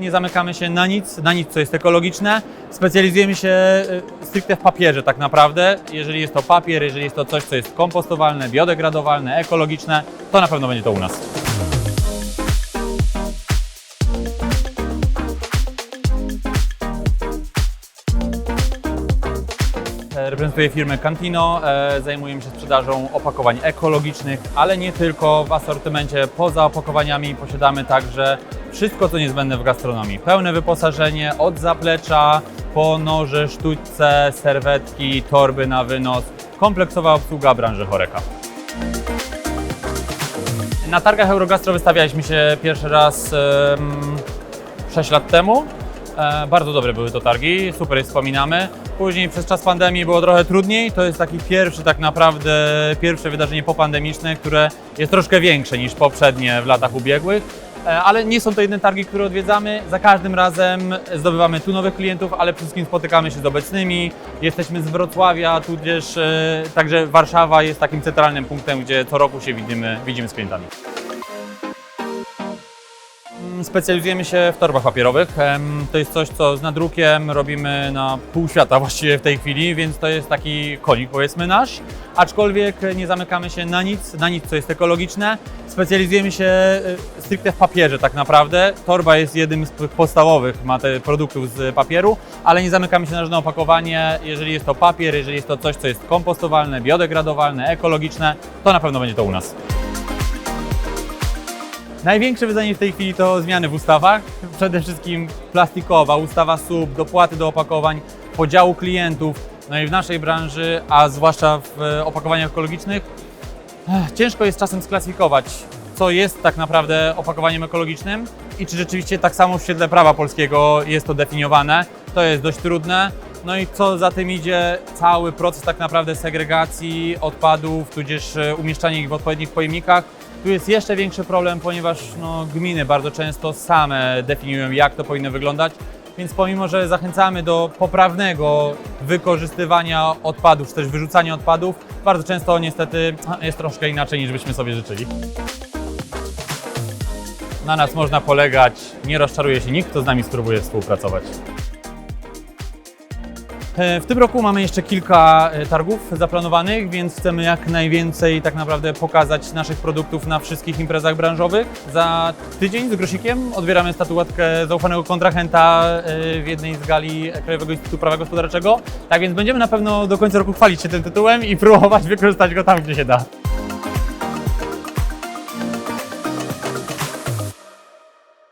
nie zamykamy się na nic, na nic, co jest ekologiczne. Specjalizujemy się y, stricte w papierze tak naprawdę. Jeżeli jest to papier, jeżeli jest to coś, co jest kompostowalne, biodegradowalne, ekologiczne, to na pewno będzie to u nas. E, Reprezentuję firmę Cantino, e, zajmujemy się sprzedażą opakowań ekologicznych, ale nie tylko. W asortymencie poza opakowaniami posiadamy także wszystko, co niezbędne w gastronomii. Pełne wyposażenie od zaplecza po noże, sztućce, serwetki, torby na wynos. Kompleksowa obsługa branży Horeca. Na targach Eurogastro wystawialiśmy się pierwszy raz em, 6 lat temu. E, bardzo dobre były to targi, super je wspominamy. Później przez czas pandemii było trochę trudniej. To jest taki pierwszy tak naprawdę, pierwsze wydarzenie popandemiczne, które jest troszkę większe niż poprzednie w latach ubiegłych. E, Ale nie są to jedyne targi, które odwiedzamy. Za każdym razem zdobywamy tu nowych klientów, ale przede wszystkim spotykamy się z obecnymi. Jesteśmy z Wrocławia, tudzież e, także Warszawa jest takim centralnym punktem, gdzie co roku się widzimy, widzimy z klientami. Specjalizujemy się w torbach papierowych. To jest coś, co z nadrukiem robimy na pół świata właściwie w tej chwili, więc to jest taki konik powiedzmy nasz. Aczkolwiek nie zamykamy się na nic, na nic, co jest ekologiczne. Specjalizujemy się y, stricte w papierze tak naprawdę. Torba jest jednym z podstawowych ma te produktów z papieru, ale nie zamykamy się na żadne opakowanie. Jeżeli jest to papier, jeżeli jest to coś, co jest kompostowalne, biodegradowalne, ekologiczne, to na pewno będzie to u nas. Największe wyzwanie w tej chwili to zmiany w ustawach. Przede wszystkim plastikowa, ustawa SUB, dopłaty do opakowań, podziału klientów. No i w naszej branży, a zwłaszcza w e, opakowaniach ekologicznych, ciężko jest czasem sklasyfikować, co jest tak naprawdę opakowaniem ekologicznym i czy rzeczywiście tak samo w świetle prawa polskiego jest to definiowane. To jest dość trudne. No i co za tym idzie, cały proces tak naprawdę segregacji odpadów, tudzież e, umieszczania ich w odpowiednich pojemnikach. Tu jest jeszcze większy problem, ponieważ no, gminy bardzo często same definiują, jak to powinno wyglądać. Więc pomimo, że zachęcamy do poprawnego wykorzystywania odpadów, czy też wyrzucania odpadów, bardzo często niestety jest troszkę inaczej niż byśmy sobie życzyli. Na nas można polegać, nie rozczaruje się nikt, kto z nami spróbuje współpracować. E, W tym roku mamy jeszcze kilka e, targów zaplanowanych, więc chcemy jak najwięcej tak naprawdę pokazać naszych produktów na wszystkich imprezach branżowych. Za tydzień z Grosikiem odbieramy statuetkę zaufanego kontrahenta e, w jednej z gali Krajowego Instytutu Prawa Gospodarczego. Tak więc będziemy na pewno do końca roku chwalić się tym tytułem i próbować wykorzystać go tam, gdzie się da.